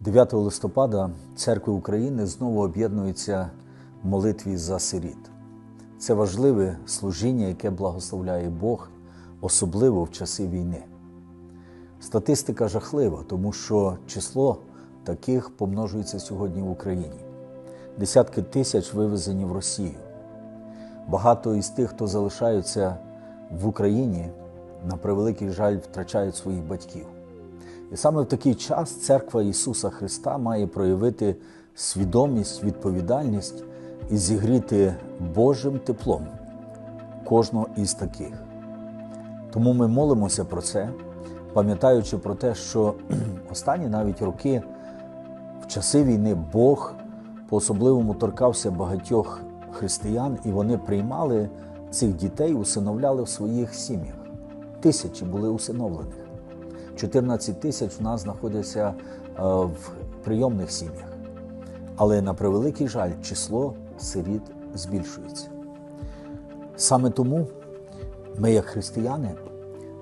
9 листопада церкви України знову об'єднуються в молитві за сиріт. Це важливе служіння, яке благословляє Бог, особливо в часи війни. Статистика жахлива, тому що число таких помножується сьогодні в Україні. Десятки тисяч вивезені в Росію. Багато із тих, хто залишаються в Україні, на превеликий жаль, втрачають своїх батьків. І саме в такий час церква Ісуса Христа має проявити свідомість, відповідальність і зігріти Божим теплом кожного із таких. Тому ми молимося про це, пам'ятаючи про те, що останні навіть роки, в часи війни, Бог по-особливому торкався багатьох християн, і вони приймали цих дітей, усиновляли в своїх сім'ях. Тисячі були усиновлених. 14 тисяч в нас знаходяться е, в прийомних сім'ях. Але на превеликий жаль, число сиріт збільшується. Саме тому ми, як християни,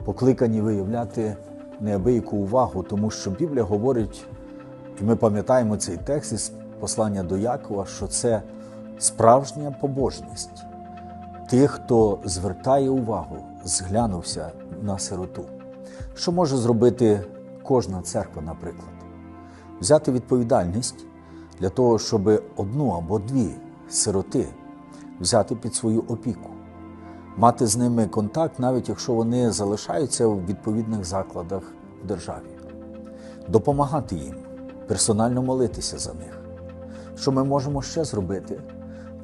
покликані виявляти неабияку увагу, тому що Біблія говорить, і ми пам'ятаємо цей текст із послання до Якова, що це справжня побожність тих, хто звертає увагу, зглянувся на сироту. Що може зробити кожна церква, наприклад? Взяти відповідальність для того, щоб одну або дві сироти взяти під свою опіку, мати з ними контакт, навіть якщо вони залишаються в відповідних закладах в державі, допомагати їм, персонально молитися за них. Що ми можемо ще зробити?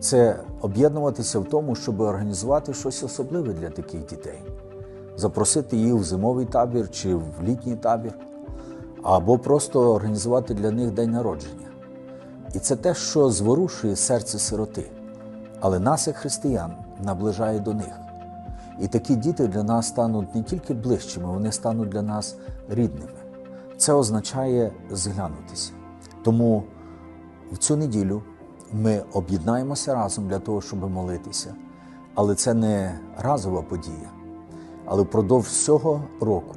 Це об'єднуватися в тому, щоб організувати щось особливе для таких дітей запросити їх в зимовий табір чи в літній табір, або просто організувати для них день народження. І це те, що зворушує серце сироти, але нас, як християн, наближає до них. І такі діти для нас стануть не тільки ближчими, вони стануть для нас рідними. Це означає зглянутися. Тому в цю неділю ми об'єднаємося разом для того, щоб молитися. Але це не разова подія. Але впродовж всього року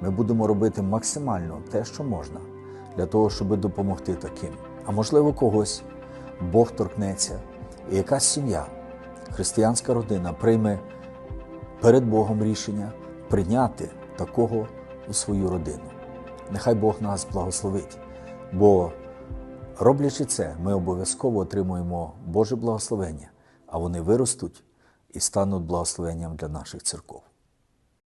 ми будемо робити максимально те, що можна, для того, щоб допомогти таким. А можливо, когось Бог торкнеться, і якась сім'я, християнська родина прийме перед Богом рішення прийняти такого у свою родину. Нехай Бог нас благословить. Бо, роблячи це, ми обов'язково отримуємо Боже благословення, а вони виростуть і стануть благословенням для наших церков.